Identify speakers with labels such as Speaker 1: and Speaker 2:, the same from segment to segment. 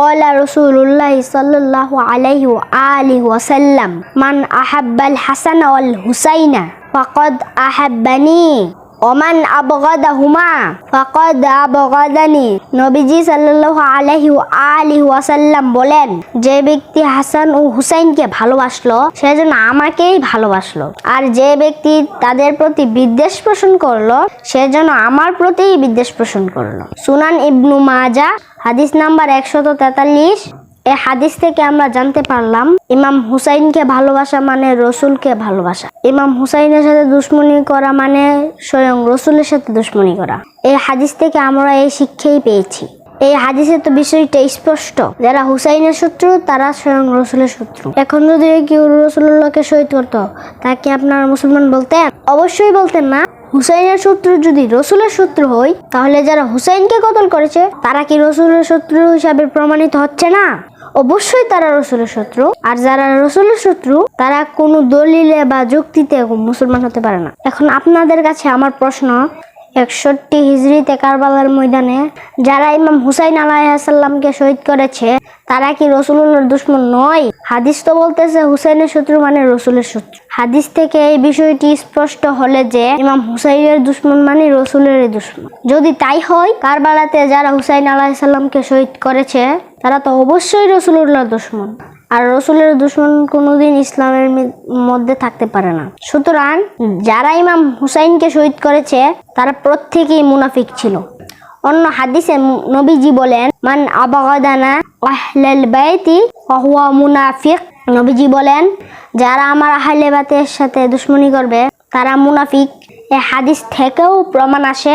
Speaker 1: قال رسول الله صلى الله عليه وآله وسلم من أحب الحسن والحسين فقد أحبني. Oman আবগাদা হুমা ফাকাদ আবগাদানি। নবীজি সাল্লাল্লাহু আলাইহি আলিহি ওয়াসাল্লাম বলেন, যে ব্যক্তি হাসান ও হুসাইনকে ভালোবাসলো, সে যেন আমাকেই ভালোবাসলো। আর যে ব্যক্তি তাদের প্রতি বিদ্বেষ পোষণ করল, সে যেন আমার প্রতিই বিদ্বেষ পোষণ করল। সুনান ইবনু মাজা, হাদিস নাম্বার একশত তেতাল্লিশ। এই হাদিস থেকে আমরা জানতে পারলাম, ইমাম হুসাইনকে ভালোবাসা মানে রসুলকে ভালোবাসা। ইমাম হুসাইনের সাথে দুশ্মনী করা মানে স্বয়ং রসুলের সাথে দুশ্মনী করা। এই হাদিস থেকে আমরা এই শিক্ষাই পেয়েছি। এই হাদিসে তো বিষয়টা স্পষ্ট। যারা হুসাইনের শত্রু, তারা স্বয়ং রসুলের শত্রু। এখন যদি কেউ রসুল্লাহকে শহীদ করতো তাকে আপনার মুসলমান বলতেন? অবশ্যই বলতেন না। হুসাইনের শত্রু যদি রসুলের শত্রু হয়, তাহলে যারা হুসাইনকে কতল করেছে, তারা কি রসুলের শত্রু হিসাবে প্রমাণিত হচ্ছে না? অবশ্যই তারা রসুলের শত্রু। আর যারা রসুলের শত্রু, তারা কোনো দলিলে বা যুক্তিতে মুসলমান হতে পারে না। এখন আপনাদের কাছে আমার প্রশ্ন একষট্টি হিজড়িতে কারবালার ময়দানে যারা ইমাম হুসাইন আলাইসাল্লামকে শহীদ করেছে, তারা কি রসুলের দুশ্মন নয়? হাদিস তো বলতেছে হুসাইনের শত্রু মানে রসুলের শত্রু। হাদিস থেকে এই বিষয়টি স্পষ্ট হলে যে ইমাম হুসাইনের দুশ্মন মানে রসুলের দুশ্মন। যদি তাই হয়, কারবালাতে যারা হুসাইন আলাইসাল্লামকে শহীদ করেছে, তারা তো অবশ্যই রসুল্লাহ দুশ্মন। আর রসুলের দুশ্মন কোনোদিন ইসলামের মধ্যে থাকতে পারে না। সুতরাং যারা ইমাম হুসাইনকে শহীদ করেছে তারা প্রত্যেকেই মুনাফিক ছিল। অন্য হাদিসে নবীজি বলেন মান আবাগাদানা আহলাল বাইতি ফাহুয়া মুনাফিক। নবীজি বলেন যারা আমার আহলে বাতের সাথে দুশ্মনী করবে তারা মুনাফিক। এই হাদিস থেকেও প্রমাণ আসে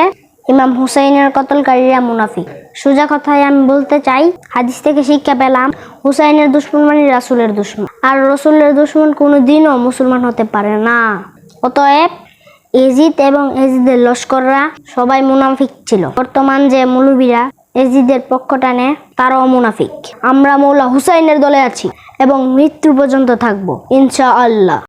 Speaker 1: ইমাম হুসাইনের কতলকারীরা মুনাফিক। সোজা কথায় আমি বলতে চাই, হাদিস থেকে শিক্ষা পেলাম, হুসাইনের দুশ্মন মানে রাসুলের দুশ্মন। আর রসুলের দুশ্মন কোনো দিনও মুসলমান হতে পারে না। অতএব এজিদ এবং এজিদের লস্কররা সবাই মুনাফিক ছিল। বর্তমান যে মৌলবীরা এজিদের পক্ষ টানে, তারাও মুনাফিক। আমরা মৌলা হুসাইনের দলে আছি এবং মৃত্যু পর্যন্ত থাকব ইনশা আল্লাহ